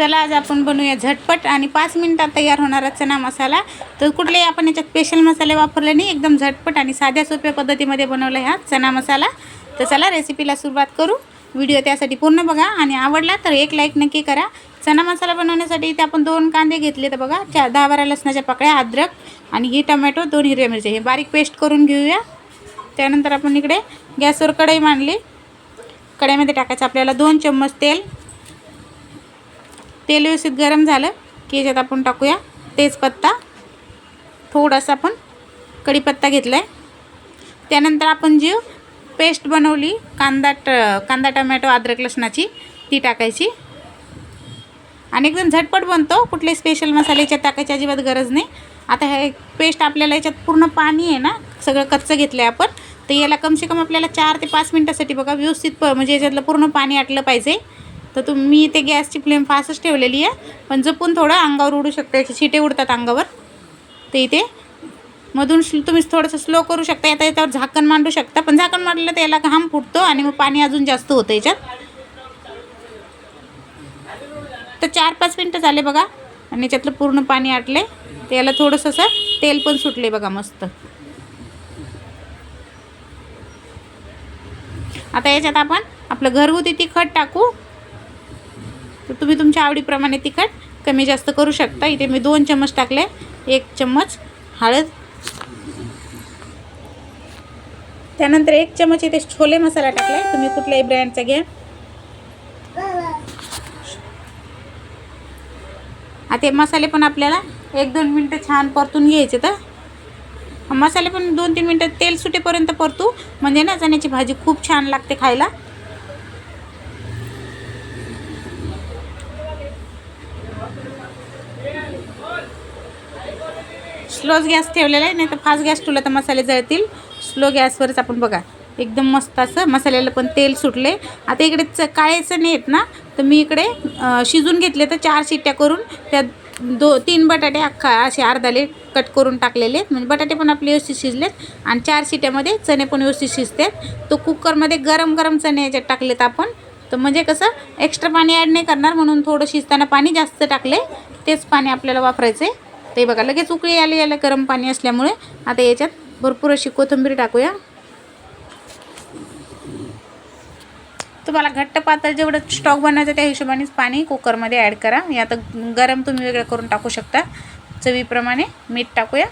चला आज आपण बनवूया झटपट आणि पाच मिनिटात तयार होणारा चना मसाला. तर कुठलेही आपण याच्यात स्पेशल मसाले वापरले नाही एकदम झटपट आणि साध्या सोप्या पद्धतीमध्ये बनवला हा चना मसाला. तर चला रेसिपीला सुरुवात करू. व्हिडिओ त्यासाठी पूर्ण बघा आणि आवडला तर एक लाईक नक्की करा. चना मसाला बनवण्यासाठी इथे आपण दोन कांदे घेतले तर बघा चार दहा बारा लसणाच्या पकड्या अद्रक आणि ही टमॅटो दोन हिरव्या मिरच्या. हे बारीक पेस्ट करून घेऊया. त्यानंतर आपण इकडे गॅसवर कढई मांडली. कढईमध्ये टाकायचं आपल्याला दोन चम्मच तेल. तेल व्यवस्थित गरम झालं की याच्यात आपण टाकूया तेजपत्ता. थोडासा आपण कढीपत्ता घेतला आहे त्यानंतर आपण जी पेस्ट बनवली कांदा ट कांदा टमॅटो अद्रक लसणाची ती टाकायची. आणि एकदम झटपट बनतो कुठले स्पेशल मसाले याच्यात टाकायची अजिबात गरज नाही. आता हे पेस्ट आपल्याला याच्यात पूर्ण पाणी आहे ना सगळं कच्चं घेतलं आहे आपण तर याला कमसे कम आपल्याला चार ते पाच मिनटासाठी बघा व्यवस्थित प म्हणजे याच्यातलं पूर्ण पाणी आटलं पाहिजे. तर तुम्ही ते गॅसची फ्लेम फास्टच ठेवलेली आहे. पण जपून थोडं अंगावर उडू शकता याचे शिटे उडतात अंगावर. तर इथे मधून तुम्ही थोडंसं स्लो करू शकता आता याच्यावर झाकण मांडू शकता. पण झाकण मांडलं तर याला घाम फुटतो आणि मग पाणी अजून जास्त होतं याच्यात. तर चार पाच मिनटं झाले बघा. आणि याच्यातलं पूर्ण पाणी आटले तर याला थोडंसं असं तेल पण सुटले बघा मस्त. आता याच्यात आपण आपलं घरगुती तिखट टाकू. तर तुम्ही तुमच्या आवडीप्रमाणे तिखट कमी जास्त करू शकता. इथे मी दोन चम्मच टाकले. एक चम्मच हळद. त्यानंतर एक चम्मच इथे छोले मसाला टाकला. तुम्ही कुठल्याही ब्रँडचा घ्या. आता हे मसाले पण आपल्याला एक दोन मिनटं छान परतून घ्यायचे तर. मसाले पण दोन तीन मिनटं तेल सुटेपर्यंत परतू. म्हणजे ना चण्याची भाजी खूप छान लागते खायला. स्लोच गॅस ठेवलेला आहे नाही तर फास्ट गॅस ठेवला तर मसाले जळतील. स्लो गॅसवरच आपण बघा एकदम मस्त असं मसाल्याला पण तेल सुटले. आता इकडे च काळे चणे आहेत ना तर मी इकडे शिजून घेतले तर चार शिट्ट्या करून त्या दो तीन बटाटे अख्खा असे अर्धाले कट करून टाकलेले आहेत. म्हणजे बटाटे पण आपले व्यवस्थित शिजलेत आणि चार शिट्यामध्ये चणे पण व्यवस्थित शिजतात. तो कुकरमध्ये गरम गरम चणे याच्यात टाकलेत आपण. तर म्हणजे कसं एक्स्ट्रा पाणी ॲड नाही करणार म्हणून थोडं शिजताना पाणी जास्त टाकले. तेच पाणी आपल्याला वापरायचं आहे ते बघा लगेच उकळी आली याला गरम पाणी असल्यामुळे. आता याच्यात भरपूर अशी कोथिंबीर टाकूया. तुम्हाला घट्ट पातळ जेवढं स्टॉक बनवायचं त्या हिशोबानेच पाणी कुकरमध्ये ॲड करा. या आता गरम तुम्ही वेगळं करून टाकू शकता. चवीप्रमाणे मीठ टाकूया.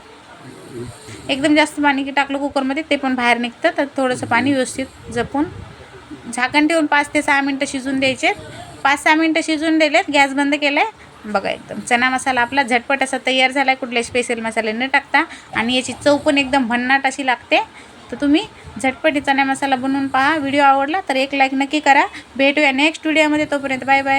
एकदम जास्त पाणी की टाकलं कुकरमध्ये ते पण बाहेर निघतं. तर थोडंसं पाणी व्यवस्थित जपून झाकण ठेवून पाच ते सहा मिनटं शिजून द्यायचे. पाच सहा मिनटं शिजून दिलेत गॅस बंद केला आहे बघा एकदम. चना मसाला आपला झटपट असा तयार झाला आहे कुठले स्पेशल मसाले न टाकता. आणि याची चव पण एकदम भन्नाट अशी लागते. तर तुम्ही झटपट हे चना मसाला बनवून पहा. व्हिडिओ आवडला तर एक लाईक नक्की करा. भेटूया नेक्स्ट व्हिडिओमध्ये तोपर्यंत बाय बाय